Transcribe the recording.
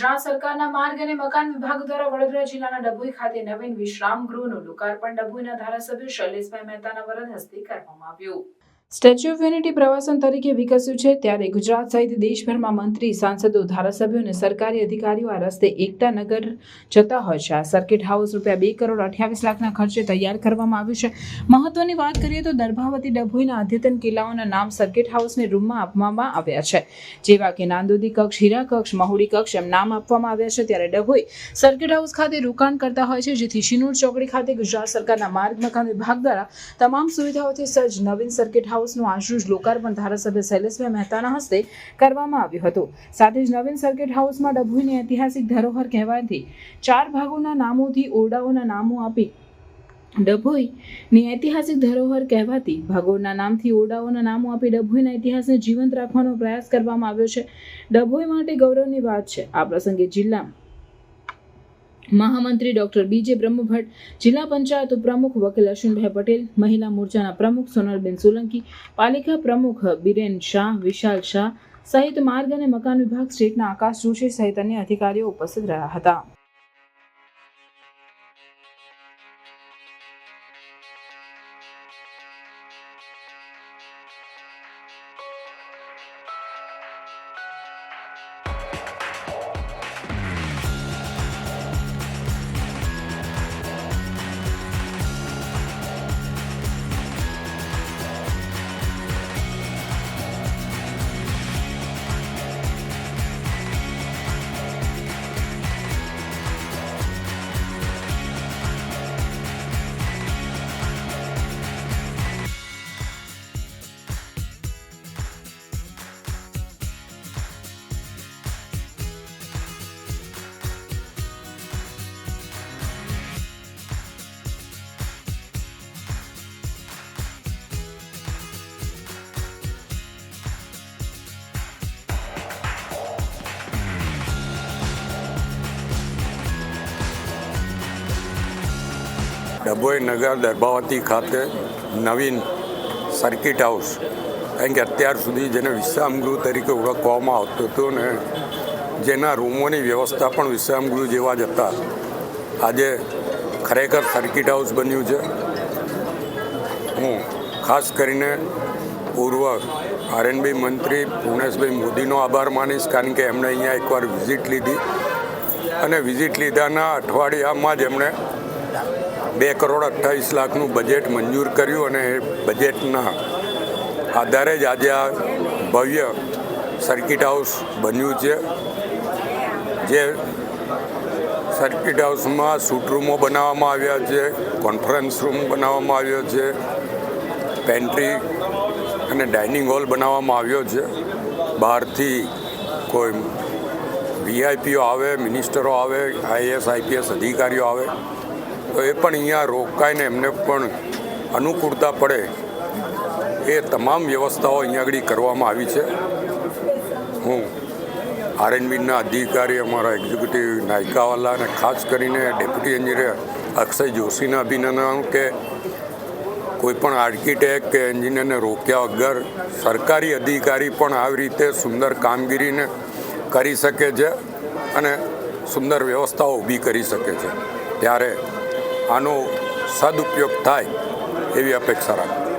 ગુજરાત સરકારના માર્ગ અને મકાન વિભાગ દ્વારા વડોદરા જિલ્લાના ડભોઈ ખાતે નવીન વિશ્રામ ગૃહનું લોકાર્પણ ડભોઈના ધારાસભ્ય શૈલેષભાઈ મહેતાના વરદ હસ્તે કરવામાં આવ્યું. સ્ટેચ્યુ ઓફ યુનિટી પ્રવાસન તરીકે વિકસ્યું છે, ત્યારે ગુજરાત સહિત દેશભરમાં મંત્રી, સાંસદો, ધારાસભ્યો અને સરકારી અધિકારીઓ આ રસ્તે એકતા નગર જતા હોય છે. આ સર્કિટ હાઉસ રૂપિયા બે કરોડ અઠ્યાવીસ લાખના ખર્ચે તૈયાર કરવામાં આવ્યું છે. મહત્વની વાત કરીએ તો દર્ભાવતી ડભોઈના અદ્યતન કિલ્લાઓના નામ સર્કિટ હાઉસને રૂમમાં આપવામાં આવ્યા છે. જેવા કે નાંદોદી કક્ષ, હીરા કક્ષ, મહુડી કક્ષ એમ નામ આપવામાં આવ્યા છે. ત્યારે ડભોઈ સર્કિટ હાઉસ ખાતે રોકાણ કરતા હોય છે, જેથી શિનૂર ચોકડી ખાતે ગુજરાત સરકારના માર્ગ, મકાન વિભાગ દ્વારા તમામ સુવિધાઓથી સજ્જ નવીન સર્કિટ હાઉસનું આશુષ લોકાર્પણ ધારાસભ્ય શૈલેષભાઈ મહેતાના હસ્તે કરવામાં આવ્યું હતું. સાથે જ નવીન સર્કિટ હાઉસમાં ડભોઈની ઐતિહાસિક ધરોહર કહેવાથી ચાર ભાગોના નામોથી ઓરડાઓના નામો આપી ડભોઈની ઐતિહાસિક ધરોહર કહેવાતી ભાગોળના નામથી ઓરડાઓના નામો આપી ડભોઈના ઇતિહાસને જીવંત રાખવાનો પ્રયાસ કરવામાં આવ્યો છે. ડભોઈ માટે ગૌરવની વાત છે. આ પ્રસંગે જિલ્લા મહામંત્રી ડોક્ટર બીજે બ્રહ્મભટ્ટ, જિલ્લા પંચાયત ઉપપ્રમુખ વકીલ અશ્વિનભાઈ પટેલ, મહિલા મોરચાના પ્રમુખ સોનલબેન સોલંકી, પાલિકા પ્રમુખ બિરેન શાહ, વિશાલ શાહ સહિત માર્ગ અને મકાન વિભાગ, સ્ટેટના આકાશ જોશી સહિત અન્ય અધિકારીઓ ઉપસ્થિત રહ્યા હતા. ડભોઈ નગર દર્ભાવતી ખાતે નવીન સર્કિટ હાઉસ કારણ કે અત્યાર સુધી જેને વિશ્રામગૃહ તરીકે ઓળખવામાં આવતું હતું ને, જેના રૂમોની વ્યવસ્થા પણ વિશ્રામગૃહ જેવા જ હતા. આજે ખરેખર સર્કિટ હાઉસ બન્યું છે. હું ખાસ કરીને પૂર્વ આરએનબી મંત્રી પૂર્ણેશભાઈ મોદીનો આભાર માનીશ, કારણ કે એમણે અહીંયા એકવાર વિઝિટ લીધી. અને વિઝિટ લીધાના અઠવાડિયામાં જ એમણે બે કરોડ અઠ્ઠાવીસ લાખનું બજેટ મંજૂર કર્યું અને એ બજેટના આધારે જ આજે આ ભવ્ય સર્કિટ હાઉસ બન્યું છે. જે સર્કિટ હાઉસમાં સૂટ રૂમો બનાવવામાં આવ્યા છે, કોન્ફરન્સ રૂમ બનાવવામાં આવ્યો છે, પેન્ટ્રી અને ડાઇનિંગ હોલ બનાવવામાં આવ્યો છે. બહારથી કોઈ વીઆઈપીઓ આવે, મિનિસ્ટરો આવે આઈએસ આઈપીએસ અધિકારીઓ આવે તો એ પણ અહીંયા રોકાઈને એમને પણ અનુકૂળતા પડે એ તમામ વ્યવસ્થાઓ અહીંયા આગળ કરવામાં આવી છે. હું આરએનબીના અધિકારી, અમારા એક્ઝિક્યુટિવ નાયકાવાલા અને ખાસ કરીને ડેપ્યુટી એન્જિનિયર અક્ષય જોશીને અભિનંદન કે કોઈ પણ આર્કિટેક્ટ કે એન્જિનિયરને રોક્યા વગર સરકારી અધિકારી પણ આવી રીતે સુંદર કામગીરીને કરી શકે છે અને સુંદર વ્યવસ્થાઓ ઊભી કરી શકે છે. ત્યારે આનો સદુપયોગ થાય એવી અપેક્ષા રાખું